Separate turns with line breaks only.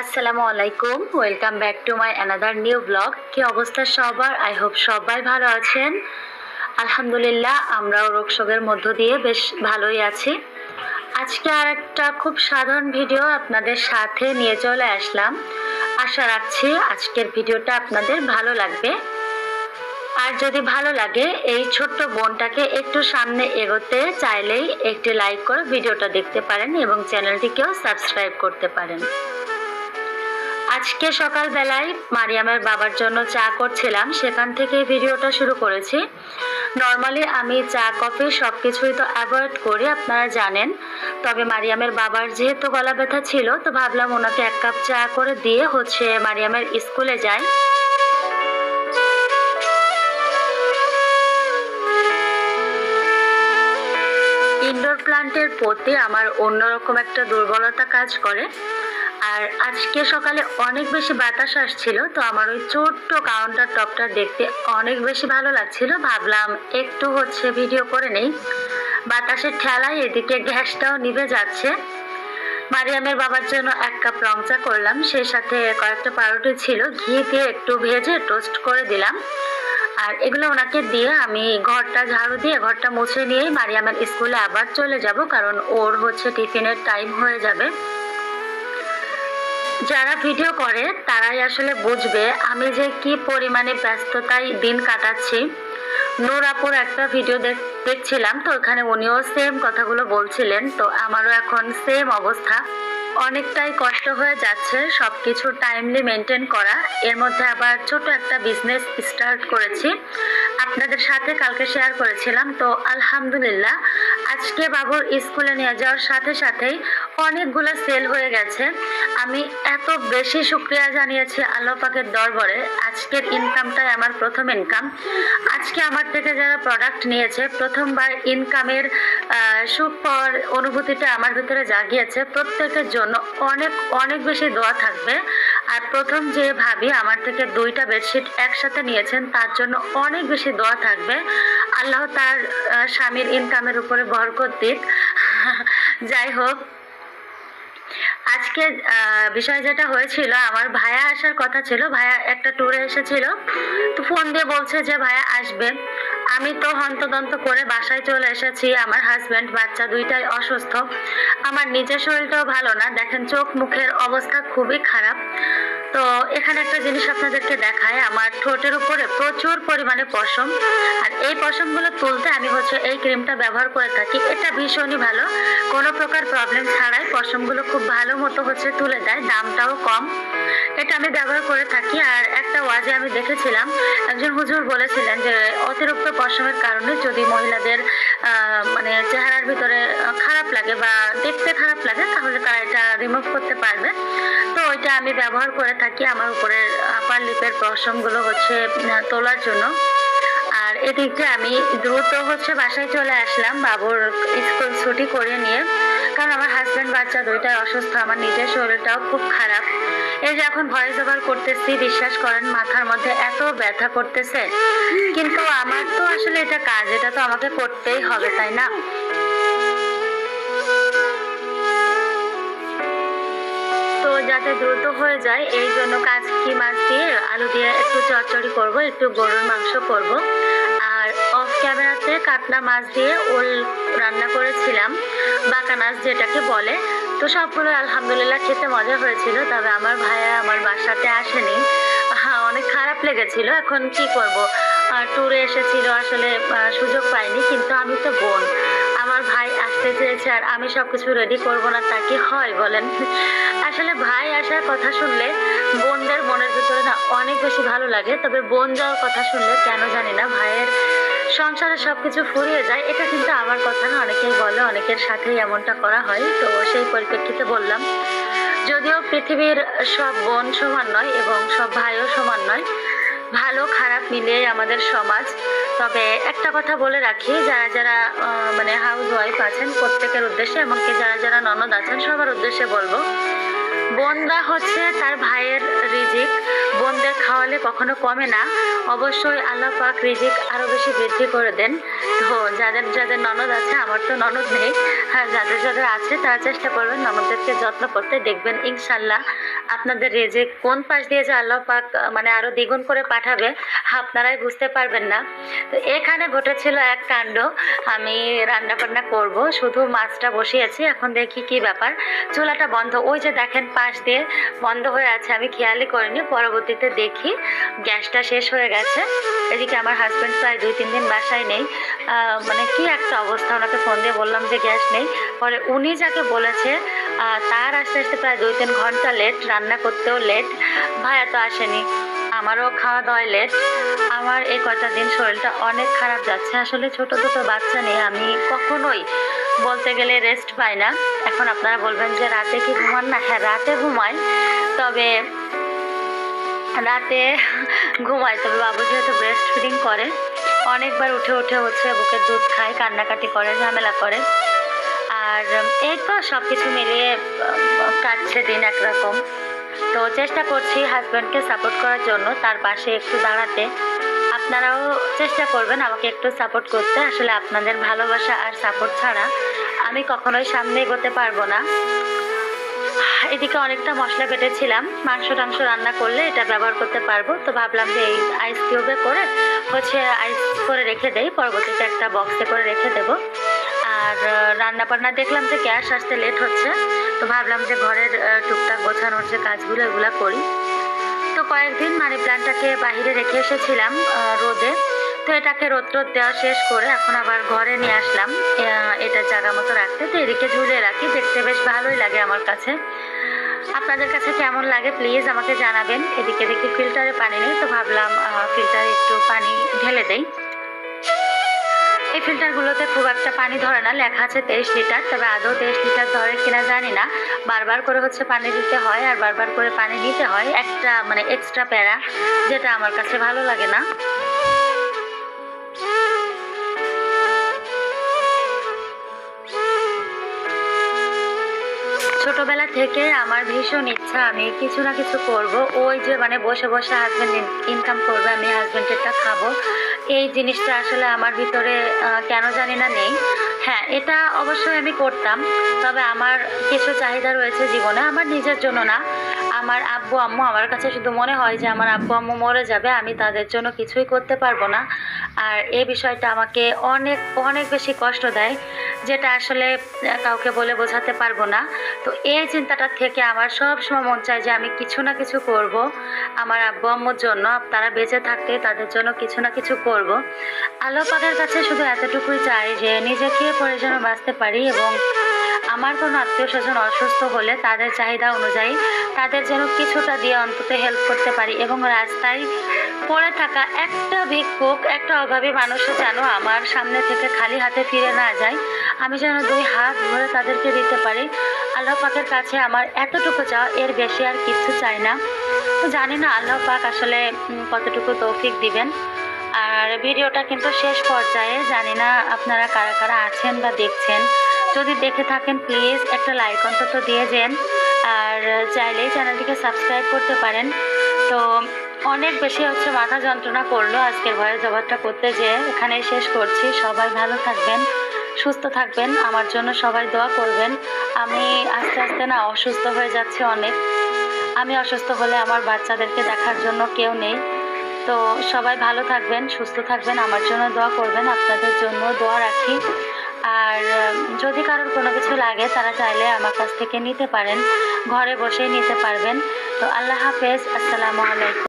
আসসালামু আলাইকুম। Welcome back to my another new blog কি অবস্থা সবার? আই হোপ সবাই ভালো আছেন। আলহামদুলিল্লাহ, আমরাও রোগশোকের মধ্য দিয়ে বেশ ভালোই আছি। আজকে আর একটা খুব সাধারণ ভিডিও আপনাদের সাথে নিয়ে চলে আসলাম। আশা রাখছি আজকের ভিডিওটা আপনাদের ভালো লাগবে। আর যদি ভালো লাগে, এই ছোট্ট বোনটাকে একটু সামনে এগোতে চাইলেই একটি লাইক করে ভিডিওটা দেখতে পারেন এবং চ্যানেলটিকেও সাবস্ক্রাইব করতে পারেন। আজকে সকালবেলায় মারিয়ামের বাবার জন্য চা করছিলাম, সেখান থেকে ভিডিওটা শুরু করেছি। নর্মালি আমি চা, কফি সব কিছুই তো অ্যাভয়েড করি, আপনারা জানেন। তবে মারিয়ামের বাবার যেহেতু গলা ব্যথা ছিল, তো ভাবলাম ওনাকে এক কাপ চা করে দিয়ে হচ্ছে মারিয়ামের স্কুলে যাই। ইনডোর প্লান্টের প্রতি আমার অন্যরকম একটা দুর্বলতা কাজ করে। আর আজকে সকালে অনেক বেশি বাতাস আসছিল, তো আমার ওই ছোট্ট কাউন্টার টপটা দেখতে অনেক বেশি ভালো লাগছিল। ভাবলাম একটু হচ্ছে ভিডিও করে নেই। বাতাসের ঠেলায় এদিকে গ্যাসটাও নিভে যাচ্ছে। মারিয়ামের বাবার জন্য এক কাপ রং চা করলাম। সেই সাথে কয়েকটা পাউরুটি ছিল, ঘি দিয়ে একটু ভেজে টোস্ট করে দিলাম। আর এগুলো ওনাকে দিয়ে আমি ঘরটা ঝাড়ু দিয়ে ঘরটা মুছে নিয়েই মারিয়ামের স্কুলে আবার চলে যাব, কারণ ওর হচ্ছে টিফিনের টাইম হয়ে যাবে। যারা ভিডিও করে, তারাই আসলে বুঝবে আমি যে কি পরিমাণে ব্যস্ততায় দিন কাটাচ্ছি। নোরাপুর একটা ভিডিও দেখ- দেখছিলাম, তো ওখানে উনিও সেম কথাগুলো বলছিলেন, তো আমারও এখন সেম অবস্থা। অনেকটাই কষ্ট হয়ে যাচ্ছে সব কিছু টাইমলি মেনটেন করা। এর মধ্যে আবার ছোট একটা বিজনেস স্টার্ট করেছি। আপনাদের সাথে কালকে শেয়ার করেছিলাম। তো আলহামদুলিল্লাহ, আজকে বাবুর স্কুলে নিয়ে যাওয়ার সাথে সাথেই অনেকগুলো সেল হয়ে গেছে। আমি এত বেশি শুক্রিয়া জানিয়েছি আল্লাহ পাকের দরবারে। আজকের ইনকামটাই আমার প্রথম ইনকাম আজকে আমার থেকে যারা প্রোডাক্ট নিয়েছে, প্রথমবার ইনকামের সুখ পাওয়ার অনুভূতিটা আমার ভিতরে জাগিয়েছে। প্রত্যেকের জন্য অনেক অনেক বেশি দোয়া থাকবে। আর প্রথম যে ভাবি আমার থেকে দুইটা বেডশিট একসাথে নিয়েছেন, তার জন্য অনেক বেশি দোয়া থাকবে। আল্লাহ তার স্বামীর ইনকামের উপরে বরকত দিক। যাই হোক, আজকে বিষয় যেটা হয়েছিল, আমার ভাইয়া আসার কথা ছিল ভাইয়া একটা ট্যুরে এসেছিল। তো ফোন দিয়ে বলছে যে ভাইয়া আসবে। আমি তো হন্তদন্ত করে বাসায় চলে এসেছি। আমার হাজব্যান্ড বাচ্চা দুইটাই অসুস্থ। আমার নিজের শরীরটাও ভালো না। দেখেন চোখ মুখের অবস্থা খুবই খারাপ। তো এখানে একটা জিনিস আপনাদেরকে দেখায়, আমার ঠোঁটের উপরে প্রচুর পরিমাণে পশম। আর এই পশমগুলো তুলতে আমি হচ্ছে এই ক্রিমটা ব্যবহার করে থাকি। এটা ভীষণই ভালো। কোনো প্রকার প্রবলেম ছাড়াই পশমগুলো খুব ভালো মতো হচ্ছে তুলে দেয়, দামটাও কম। এটা আমি ব্যবহার করে থাকি। আর একটা ওয়াজে আমি দেখেছিলাম, একজন হুজুর বলেছিলেন যে, অতিরিক্ত পশমের কারণে যদি মহিলাদের মানে চেহারার ভিতরে খারাপ লাগে বা দেখতে খারাপ লাগে, তাহলে তারা এটা রিমুভ করতে পারবে। তো ওইটা আমি ব্যবহার করে থাকি আমার উপরের আপার লিপের পশমগুলো হচ্ছে তোলার জন্য। আর এদিকে আমি দ্রুত হচ্ছে বাসায় চলে আসলাম বাবুর স্কুল ছুটি করে নিয়ে। কারণ আমার হাজব্যান্ড বাচ্চা দুইটাই অসুস্থ, আমার নিজের শরীরটাও খুব খারাপ। এই যে এখন ভয়েস ওভার করতেছি, বিশ্বাস করেন, মাথার মধ্যে এত ব্যথা করতেছে। কিন্তু আমার তো আসলে এটা কাজ, এটা তো আমাকে করতেই হবে, তাই না? যাতে দ্রুত হয়ে যায় এই জন্য কাজকি মাছ দিয়ে আলু দিয়ে একটু চচ্চড়ি করব, একটু গরুর মাংস করব। আর অফ ক্যামেরাতে কাতলা মাছ দিয়ে ওল রান্না করেছিলাম, বাঁকা মাছ যেটাকে বলে। তো সবগুলো আলহামদুলিল্লাহ খেতে মজা হয়েছিল, তবে আমার ভাইয়া আমার বাসাতে আসেনি। হ্যাঁ অনেক খারাপ লেগেছিল, এখন কি করব? ট্যুরে এসেছিল, আসলে সুযোগ পাইনি, কিন্তু আমি তো বোন। আমার ভাই আসতে চেয়েছে, আর আমি সবকিছু রেডি করব না, তা কি হয় বলেন? আসলে ভাই কথা শুনলে বোনদের মনের ভিতরে না অনেক বেশি ভালো লাগে। তবে বোন যাওয়ার কথা শুনলে কেন জানি না ভাইয়ের সংসারে সবকিছু ফুরিয়ে যায়। এটা কিন্তু আমার কথা না, অনেকেই বলে, অনেকের সাথেই এমনটা করা হয়। তো সেই পরিপ্রেক্ষিতে বললাম, যদিও পৃথিবীর সব বোন সমান নয় এবং সব ভাইও সমান নয়, ভালো খারাপ মিলিয়ে আমাদের সমাজ। তবে একটা কথা বলে রাখি, যারা যারা মানে হাউস ওয়াইফ আছেন প্রত্যেকের উদ্দেশ্যে, এমনকি যারা যারা ননদ আছেন, সবার উদ্দেশ্যে বলব বোনরা হচ্ছে তার ভাইয়ের রিজিক। বোনদের খাওয়ালে কখনো কমে না। অবশ্যই আল্লাহ পাক রিজিক আরও বেশি বৃদ্ধি করে দেন। তো যাদের যাদের ননদ আছে, আমার তো ননদ নেই। হ্যাঁ যাদের যাদের আছে, তারা চেষ্টা করবেন ননদদেরকে যত্ন করতে। দেখবেন ইনশাল্লাহ আপনাদের রেজেক কোন পাশ দিয়ে যে আল্লাহ পাক মানে আরও দ্বিগুণ করে পাঠাবে, আপনারাই বুঝতে পারবেন না। তো এখানে ঘটেছিল এক কাণ্ড, আমি রান্না বান্না করব, শুধু মাছটা বসিয়েছি, এখন দেখি কি ব্যাপার। চুলাটা বন্ধ, ওই যে দেখেন পাশ দিয়ে বন্ধ হয়ে আছে, আমি খেয়ালই করিনি, পরবর্তীতে দেখি, গ্যাসটা শেষ হয়ে গেছে। এদিকে আমার হাজব্যান্ড প্রায় দুই, তিন দিন বাসায় নেই। মানে কি একটা অবস্থা, ওনাকে ফোন দিয়ে বললাম যে গ্যাস নেই। পরে উনি যাকে বলেছে তার আস্তে আস্তে প্রায় দুই তিন ঘণ্টা লেট রান্না করতেও লেট ভাইয়া তো আসেনি। আমারও খাওয়া দাওয়ায় লেট আমার এই কয়টা দিন শরীরটা অনেক খারাপ যাচ্ছে। আসলে ছোট দুটো বাচ্চা নিয়ে আমি কখনোই বলতে গেলে রেস্ট পাই না। এখন আপনারা বলবেন যে রাতে কি ঘুমান? না হ্যাঁ রাতে ঘুমাই। তবে রাতে ঘুমাই। তবে বাবু যেহেতু ব্রেস্ট ফিডিং করে, অনেকবার উঠে উঠে হচ্ছে বুকের দুধ খায়, কান্নাকাটি করে, ঝামেলা করে। আর এই তো সব কিছু মিলিয়ে কাটছে দিন একরকম। তো চেষ্টা করছি হাজব্যান্ডকে সাপোর্ট করার জন্য, তার পাশে একটু দাঁড়াতে। আপনারাও চেষ্টা করবেন আমাকে একটু সাপোর্ট করতে। আসলে আপনাদের ভালোবাসা আর সাপোর্ট ছাড়া আমি কখনোই সামনে এগোতে পারব না। এদিকে অনেকটা মশলা বেটেছিলাম, মাংস টাংস রান্না করলে এটা ব্যবহার করতে পারব। তো ভাবলাম যে এই আইস কিউবে করে হচ্ছে আইস করে রেখে দেই, পরবর্তীতে একটা বক্সে করে রেখে দেবো। আর রান্না বান্না দেখলাম যে গ্যাস আসতে লেট হচ্ছে, তো ভাবলাম যে ঘরের টুকটাক গোছানোর যে কাজগুলো, এগুলো করি। তো কয়েকদিন মানি প্ল্যান্টটাকে বাইরে রেখে এসেছিলাম রোদে। তো এটাকে রোদ রোদ দেওয়া শেষ করে এখন আবার ঘরে নিয়ে আসলাম এটা জায়গা মতো রাখতে। তো এদিকে ঝুলে রাখি, দেখতে বেশ ভালোই লাগে আমার কাছে। আপনাদের কাছে কেমন লাগে প্লিজ আমাকে জানাবেন। এদিকে দেখি ফিল্টারে পানি নেই, তো ভাবলাম ফিল্টারে একটু পানি ঢেলে দেই। এই ফিল্টারগুলোতে খুব একটা পানি ধরে না, লেখা আছে তেইশ লিটার, তবে আদৌ তেইশ লিটার ধরে কিনা জানি না। বারবার করে হচ্ছে পানি দিতে হয় আর বারবার করে পানি নিতে হয়। একটা মানে এক্সট্রা প্যারা যেটা আমার কাছে ভালো লাগে না। ছোটবেলা থেকে আমার ভীষণ ইচ্ছা আমি কিছু না কিছু করব। ওই যে মানে বসে বসে হাজব্যান্ড ইনকাম করবে, আমি হাজব্যান্ডেরটা খাব। এই জিনিসটা আসলে আমার ভিতরে কেন জানি না নেই। হ্যাঁ এটা অবশ্যই আমি করতাম। তবে আমার কিছু চাহিদা রয়েছে জীবনে, আমার নিজের জন্য না। আমার আব্বু, আম্মু আমার কাছে শুধু মনে হয় যে, আমার আব্বু, আম্মু মরে যাবে, আমি তাদের জন্য কিছুই করতে পারব না। আর এই বিষয়টা আমাকে অনেক অনেক বেশি কষ্ট দেয়। যেটা আসলে কাউকে বলে বোঝাতে পারব না। তো এই চিন্তাটা থেকে আমার সব সময় মন চায় যে আমি কিছু না কিছু করব। আমার আব্বু আম্মুর জন্য, তারা বেঁচে থাকতে তাদের জন্য কিছু না কিছু করব। আল্লাহ পাকের কাছে শুধু এতটুকুই চাই যে নিজেকে খেয়ে পরে যেন বাঁচতে পারি এবং আমার কোনো আত্মীয় স্বজন অসুস্থ হলে তাদের চাহিদা অনুযায়ী তাদের যেন কিছুটা দিয়ে অন্তত হেল্প করতে পারি এবং রাস্তায় পড়ে থাকা একটা ভিক্ষুক, একটা অভাবী মানুষও যেন আমার সামনে থেকে খালি হাতে ফিরে না যায়। আমি যেন দুই হাত ভরে তাদেরকে দিতে পারি। আল্লাহ পাকের কাছে আমার এতটুকু চাও এর বেশি আর কিচ্ছু চাই না। তো জানি না আল্লাহ পাক আসলে কতটুকু তৌফিক দিবেন। আর ভিডিওটা কিন্তু শেষ পর্যায়ে, জানি না আপনারা কারা কারা আছেন বা দেখছেন। যদি দেখে থাকেন, প্লিজ একটা লাইক অন্তত দিয়ে যান আর চাইলেই চ্যানেলটিকে সাবস্ক্রাইব করতে পারেন। তো অনেক বেশি হচ্ছে মাথা যন্ত্রণা করল আজকের ভয়ের জবাবটা করতে যেয়ে এখানেই শেষ করছি। সবাই ভালো থাকবেন। সুস্থ থাকবেন, আমার জন্য সবাই দোয়া করবেন। আমি আস্তে আস্তে না অসুস্থ হয়ে যাচ্ছে অনেক। আমি অসুস্থ হলে আমার বাচ্চাদেরকে দেখার জন্য কেউ নেই। তো সবাই ভালো থাকবেন, সুস্থ থাকবেন, আমার জন্য দোয়া করবেন, আপনাদের জন্য দোয়া রাখি। আর যদি কারোর কোনো কিছু লাগে, তারা চাইলে আমার কাছ থেকে নিতে পারেন, ঘরে বসেই নিতে পারবেন। তো আল্লাহ হাফেজ, আসসালামু আলাইকুম।